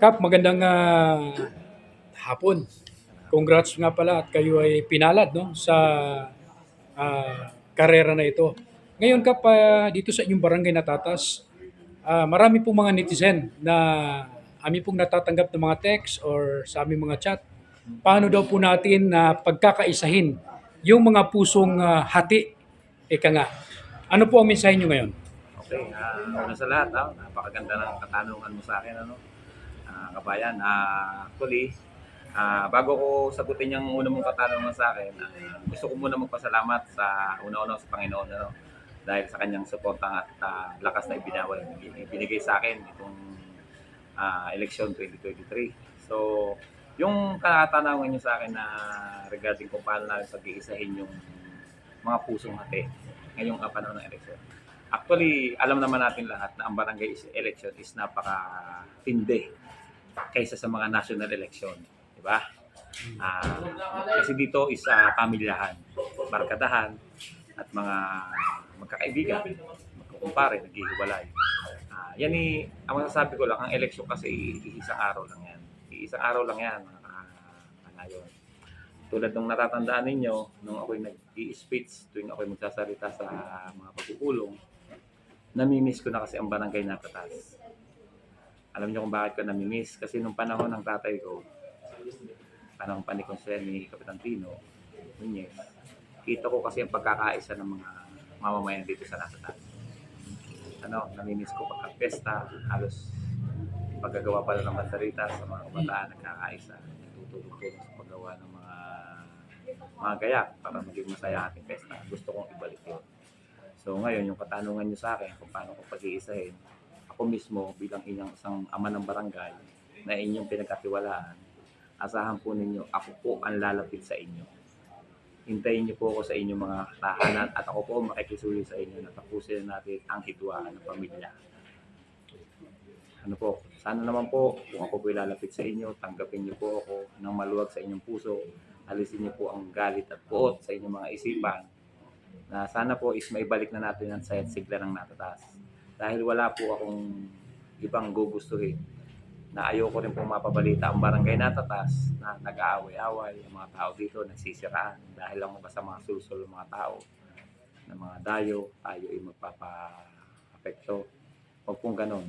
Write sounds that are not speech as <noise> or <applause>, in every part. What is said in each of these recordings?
Kap, magandang ah, hapon. Congrats nga pala at kayo ay pinalad no sa ah, karera na ito. Ngayon Kap, ah, dito sa inyong barangay Natatas, ah, marami pong mga netizen na amin pong natatanggap ng mga text or sa aming mga chat. Paano daw po natin na pagkakaisahin yung mga pusong ah, hati? Eka nga. Ano po ang mensahe nyo ngayon? Okay, uh, una sa lahat, ah, napakaganda ng katanungan mo sa akin, ano? Ah, kabayan, ah, actually, ah, bago ko sagutin yung una mong katanungan sa akin, ah, gusto ko muna magpasalamat sa una-una sa Panginoon, ano? Dahil sa kanyang suporta at ah, lakas na ibinawal, ibinigay sa akin itong ah, election 2023. So, yung katanungan niyo sa akin na regarding kung paano natin pag-iisahin yung mga pusong hati ngayong uh, panahon ng election. Actually, alam naman natin lahat na ang barangay election is napaka-tindi kaysa sa mga national election. Di ba? Ah, kasi dito is uh, pamilyahan, barkadahan, at mga magkakaibigan, magkukumpare, naghihiwalay. Ah, yan i, ang masasabi ko lang, ang election kasi iisang araw lang yan. Iisang araw lang yan, mga kanayon. Tulad nung natatandaan ninyo, nung ako'y nag-i-speech, tuwing ako'y magsasalita sa mga pagpupulong, namimiss ko na kasi ang barangay na patas. Alam niyo kung bakit ko namimiss? Kasi nung panahon ng tatay ko, panahon pa ni ni Kapitan Tino, Nunez, kita ko kasi ang pagkakaisa ng mga mamamayan dito sa Natatas. Ano, namimiss ko pagka pesta, halos paggagawa pala ng bandarita sa mga kabataan nagkakaisa, nagtutulong-tulong sa paggawa ng mga mga gayak para maging masaya ating pesta. Gusto kong ibalik yun. So ngayon, yung katanungan nyo sa akin kung paano ko pag-iisahin, ako mismo bilang inyong isang ama ng barangay na inyong pinagkatiwalaan, asahan po ninyo, ako po ang lalapit sa inyo. Hintayin niyo po ako sa inyong mga tahanan at ako po ang makikisuyo sa inyo na tapusin natin ang hidwaan ng pamilya. Ano po, sana naman po, kung ako po ilalapit sa inyo, tanggapin niyo po ako ng maluwag sa inyong puso, alisin niyo po ang galit at puot sa inyong mga isipan, na sana po is maibalik na natin ang sayat sigla ng natatas. Dahil wala po akong ibang gugustuhin na ayoko rin po mapabalita ang barangay natatas na nag-aaway-away, ang mga tao dito nagsisiraan dahil lang sa mga susul ng mga tao na mga dayo, tayo ay magpapa-apekto. Huwag pong ganun.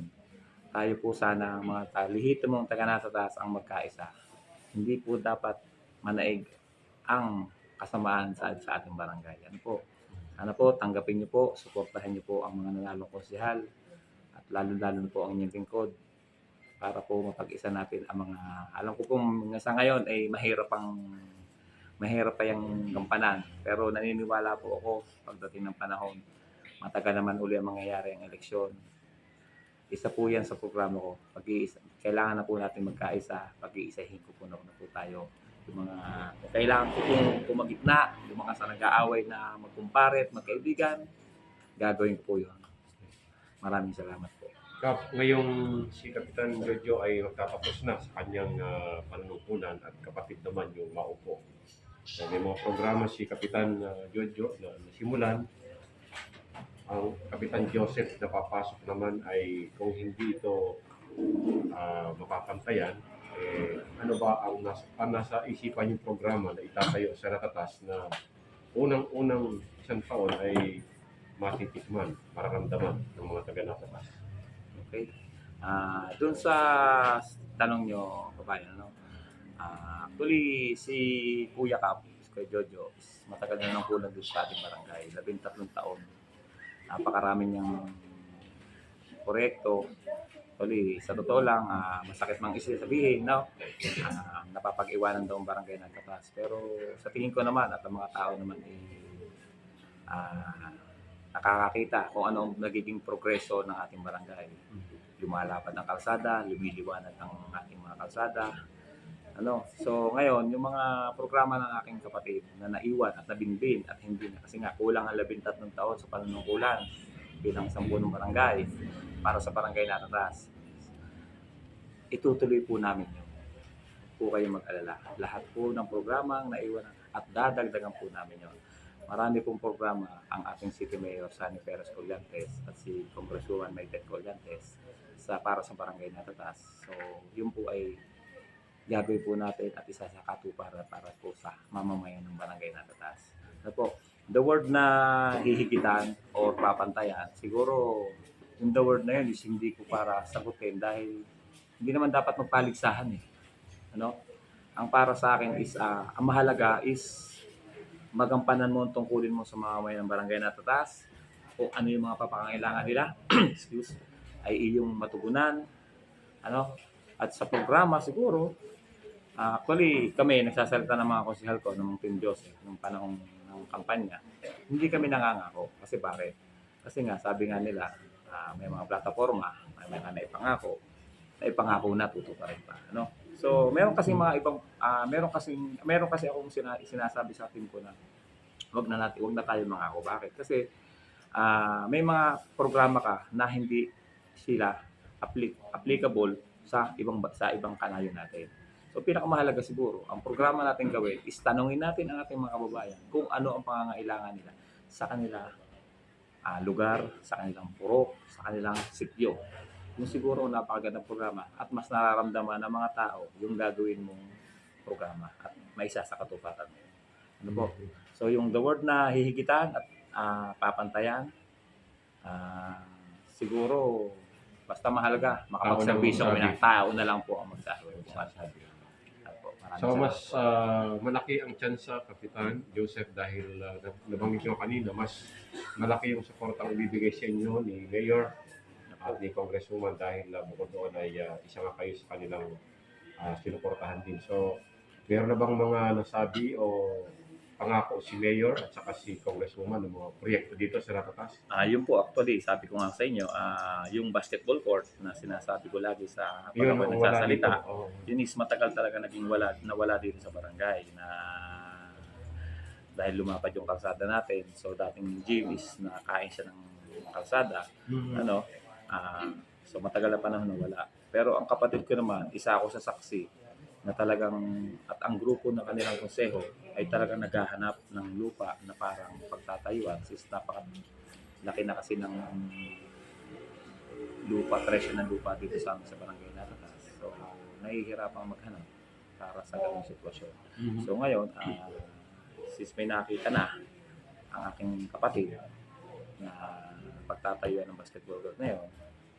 Tayo po sana ang mga tao, lehitimong taga-natatas ang magkaisa. Hindi po dapat manaig ang kasamaan sa, sa ating barangay. Yan po. Sana po, tanggapin niyo po, suportahan niyo po ang mga nanalong konsihal at lalo-lalo po ang inyong lingkod para po mapag-isa natin ang mga alam ko po mga sa ngayon ay mahirap pang mahirap pa yung gampanan. Pero naniniwala po ako pagdating ng panahon matagal naman uli ang mangyayari ang eleksyon. Isa po yan sa programa ko. Pag kailangan na po natin magkaisa. Pag-iisahin ko po na po tayo yung mga kailangan ko pong pumagitna yung mga sa nag-aaway na magkumpare at magkaibigan gagawin ko po yun maraming salamat po Kap, ngayong si Kapitan Jojo ay magtatapos na sa kanyang uh, panunungkulan at kapatid naman yung maupo. So, may mga programa si Kapitan uh, Jojo na nasimulan. Ang Kapitan Joseph na papasok naman ay kung hindi ito uh, mapapantayan, eh, ano ba ang nasa, ang nasa isipan yung programa na itatayo sa natatas na unang-unang isang taon ay matitikman, mararamdaman ng mga taga-natatas. Okay? Ah, doon sa tanong nyo, kabayan, ano? Ah, actually, si Kuya Kap, Kuya Jojo, matagal na nang kulang doon sa ating barangay. Labing tatlong taon. Napakarami niyang proyekto. Actually, sa totoo lang, ah, masakit mang isa sabihin, no? Ah, napapag-iwanan daw ang barangay ng katas. Pero sa tingin ko naman at ang mga tao naman eh, ah, nakakakita kung ano ang nagiging progreso ng ating barangay. Lumalapad ang kalsada, lumiliwanag ang ating mga kalsada. Ano, so ngayon, yung mga programa ng aking kapatid na naiwan at nabinbin at hindi na kasi nga kulang ang labintatlong taon sa panunungkulan bilang isang punong barangay para sa barangay natatas. Itutuloy po namin yun. Huwag po kayo mag-alala. Lahat po ng programa ang naiwan at dadagdagan po namin yun marami pong programa ang ating City Mayor Sunny Perez Collantes at si Congresswoman Maytet Collantes sa para sa barangay Natatas. So, yun po ay gagawin po natin at isa sa katuparan para po sa mamamayan ng barangay Natatas. Ano po, the word na hihigitan or papantayan, siguro yung the word na yun is hindi ko para sagutin dahil hindi naman dapat magpaligsahan eh. Ano? Ang para sa akin is, ah, ang mahalaga is magampanan mo ang tungkulin mo sa mga may ng barangay na tatas kung ano yung mga papangailangan nila. <clears throat> Excuse ay iyong matugunan. Ano? At sa programa siguro ah, actually kami nagsasalita ng mga konsehal ko ng Team Joseph nung panahon ng kampanya. Hindi kami nangangako kasi bakit kasi nga sabi nga nila ah, may mga plataforma may mga naipangako naipangako na tutuparin pa ano so meron kasi mga ibang ah, meron kasi meron kasi akong sina, sinasabi sa team ko na wag na natin wag na tayo mangako bakit kasi ah, may mga programa ka na hindi sila appli- applicable sa ibang ba- sa ibang kanayo natin. So pinakamahalaga siguro, ang programa natin gawin is tanungin natin ang ating mga kababayan kung ano ang pangangailangan nila sa kanila ah, lugar, sa kanilang purok, sa kanilang sityo. Yung siguro ang napakagandang programa at mas nararamdaman ng mga tao yung gagawin mong programa at may isa sa katuparan mo. Ano po? So yung the word na hihigitan at ah, papantayan, ah, siguro basta mahalaga, makapagservisyo kami ng tao na lang po ang magsasabi. So mas ah, malaki ang tsansa, Kapitan Joseph, dahil uh, nabanggit nyo kanina, mas malaki yung suportang ibibigay sa inyo ni Mayor at ni Congresswoman dahil uh, bukod doon ay ah, isa nga kayo sa kanilang uh, sinuportahan din. So, meron na bang mga nasabi o pangako si Mayor at saka si Congresswoman ng mga proyekto dito sa Natatas? Ah, yun po actually, sabi ko nga sa inyo, ah, yung basketball court na sinasabi ko lagi sa pag ako nagsasalita. Oo. yun is matagal talaga naging wala, nawala dito sa barangay na dahil lumapad yung kalsada natin. So dating gym is nakain siya ng kalsada. Ano? Ah, so matagal na panahon na wala. Pero ang kapatid ko naman, isa ako sa saksi na talagang at ang grupo ng kanilang konseho ay talagang naghahanap ng lupa na parang pagtatayuan since napaka laki na kasi ng lupa, presyo ng lupa dito sa amin sa barangay Natatas. So, nahihirapang maghanap para sa ganung sitwasyon. So ngayon, ah, since may nakita na ang aking kapatid na pagtatayuan ng basketball court na yun,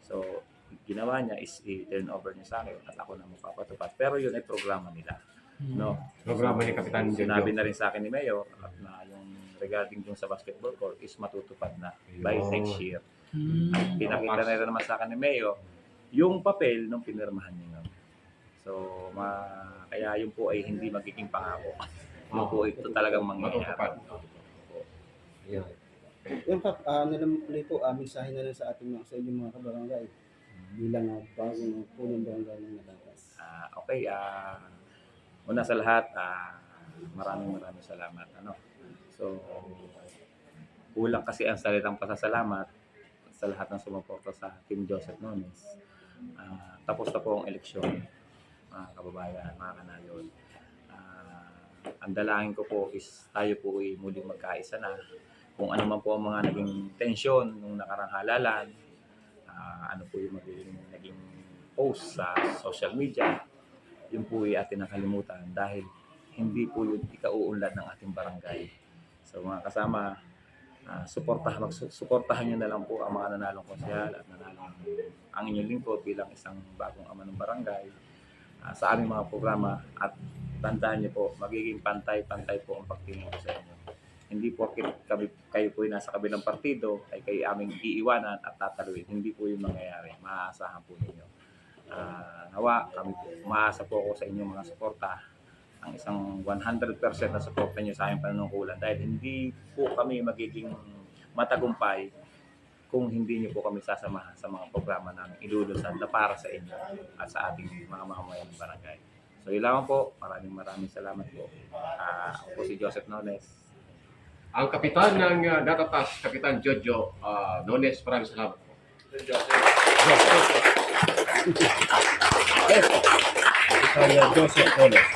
so ginawa niya is i-turn over niya sa akin at ako na magpapatupad. Pero yun ay programa nila. No? Programa ni Kapitan Jojo. Sinabi na rin sa akin ni Mayor at na yung regarding dun sa basketball court is matutupad na by Ayun. next year. Hmm. At pinakita na rin naman sa akin ni Mayor yung papel nung pinirmahan niya. So, ma kaya yun po ay hindi magiging pangako. Yun po ito talagang mangyayari. Matutupad. Ayan. Yung pa, uh, nalamulay po, uh, mensahe na lang sa ating mga, sa inyong mga kabarangay bilang uh, bagong punong barangay ng Natatas. Ah, okay, ah una sa lahat, ah, maraming maraming salamat. Ano? So, kulang kasi ang salitang pasasalamat sa lahat ng sumuporta sa Team Joseph Nones. Ah, tapos na po ang eleksyon, mga kababayan, mga kanayon. Ah, ang dalangin ko po is tayo po ay muling magkaisa na. Kung ano man po ang mga naging tensyon nung nakarang halalan, ah, ano po yung magiging naging post sa social media, yun po ay atin nakalimutan dahil hindi po yun ikauunlad ng ating barangay. So mga kasama, ah, suportahan, magsuportahan nyo na lang po ang mga nanalong konsyal at nanalong ang inyong lingkod bilang isang bagong ama ng barangay ah, sa aming mga programa at tandaan niyo po, magiging pantay-pantay po ang pagtingin ko sa inyo. Hindi porket kami, kayo po nasa kabilang partido ay kayo aming iiwanan at tataluin. Hindi po yung mangyayari. Maaasahan po ninyo. Ah, nawa, kami po, umaasa po ako sa inyong mga suporta ang isang 100% na suporta nyo sa aming panunungkulan dahil hindi po kami magiging matagumpay kung hindi nyo po kami sasamahan sa mga programa namin ilulusan na para sa inyo at sa ating mga mamamayan ng barangay. So yun lamang po. Maraming maraming salamat po. Ah, ako po si Joseph Nones. Ang kapitan ng uh, Natatas, Kapitan Jojo uh, Nones, maraming salamat po. Kaya Joseph Oles.